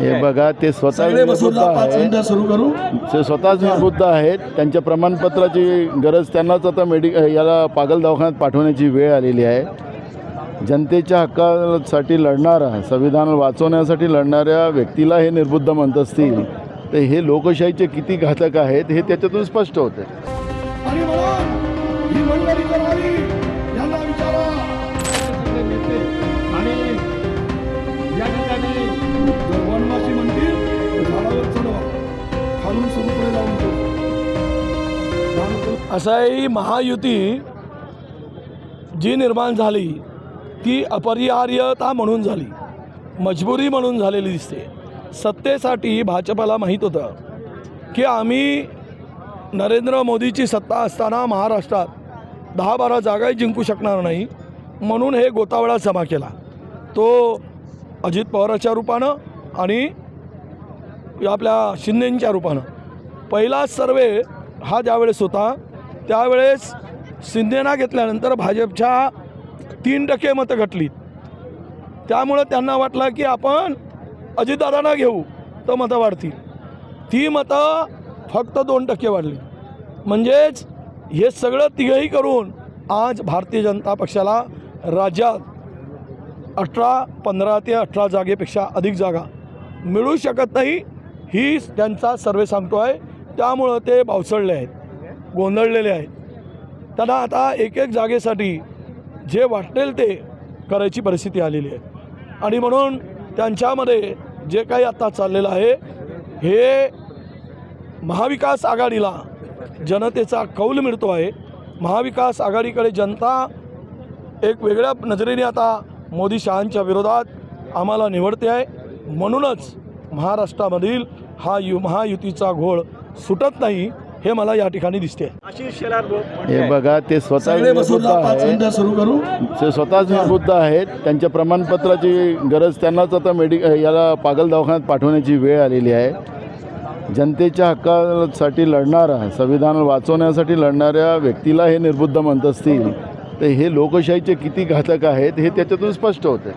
हे बघा ते स्वतः सुरू करू. ते स्वतःच निर्बुद्ध आहेत. त्यांच्या प्रमाणपत्राची गरज त्यांनाच आता मेडिक याला पागल दवाखान्यात पाठवण्याची वेळ आलेली आहे. जनतेच्या हक्कासाठी लढणारा संविधान वाचवण्यासाठी लढणाऱ्या व्यक्तीला हे निर्बुद्ध म्हणत असतील तर हे लोकशाहीचे किती घातक आहेत हे त्याच्यातून स्पष्ट होते. आणि ठेवू असाही महायुती जी निर्माण झाली ती अपरिहार्यता म्हणून झाली मजबुरी म्हणून झालेली दिसते. सत्तेसाठी भाजपाला माहीत होतं की आम्ही नरेंद्र मोदीची सत्ता असताना महाराष्ट्रात दहा बारा जागाही जिंकू शकणार नाही म्हणून हे गोतावळा जमा केला. तो अजित पवाराच्या रूपानं आणि आपल्या शिंदेंच्या रूपानं. पहिला सर्वे हा ज्यावेळेस होता त्यावेळेस शिंदेना घेतल्यानंतर भाजपच्या तीन टक्के मतं घटली त्यामुळं त्यांना वाटलं की आपण अजितदादांना घेऊ तर मतं वाढतील. ती मतं फक्त दोन टक्के वाढली. म्हणजेच हे सगळं तिघही करून आज भारतीय जनता पक्षाला राज्यात अठरा पंधरा ते अठरा जागेपेक्षा अधिक जागा मिळू शकत नाही ही त्यांचा सर्वे सांगतो आहे त्यामुळं ते भावसळले आहेत. गोंधळलेले आहेत. त्यांना आता एक एक जागेसाठी जे वाटेल ते करायची परिस्थिती आलेली आहे. आणि म्हणून त्यांच्यामध्ये जे काही आता चाललेलं आहे हे महाविकास आघाडीला जनतेचा कौल मिळतो आहे. महाविकास आघाडीकडे जनता एक वेगळ्या नजरेने आता मोदी शहांच्या विरोधात आम्हाला निवडते आहे. म्हणूनच महाराष्ट्रामधील हा यु महायुतीचा घोळ सुटत नाही. हे मला या ठिकाणी दिसते. आशिष शेलार बोल हे बघा ते स्वतः सुरू करू. ते स्वतःच निर्बुद्ध आहेत. त्यांच्या प्रमाणपत्राची गरज त्यांनाच आता मेडिक याला पागल दवाखान्यात पाठवण्याची वेळ आलेली आहे. जनतेच्या हक्कासाठी लढणारा संविधान वाचवण्यासाठी लढणाऱ्या व्यक्तीला हे निर्बुद्ध म्हणत असतील तर हे लोकशाहीचे किती घातक आहेत हे त्याच्यातून स्पष्ट होते.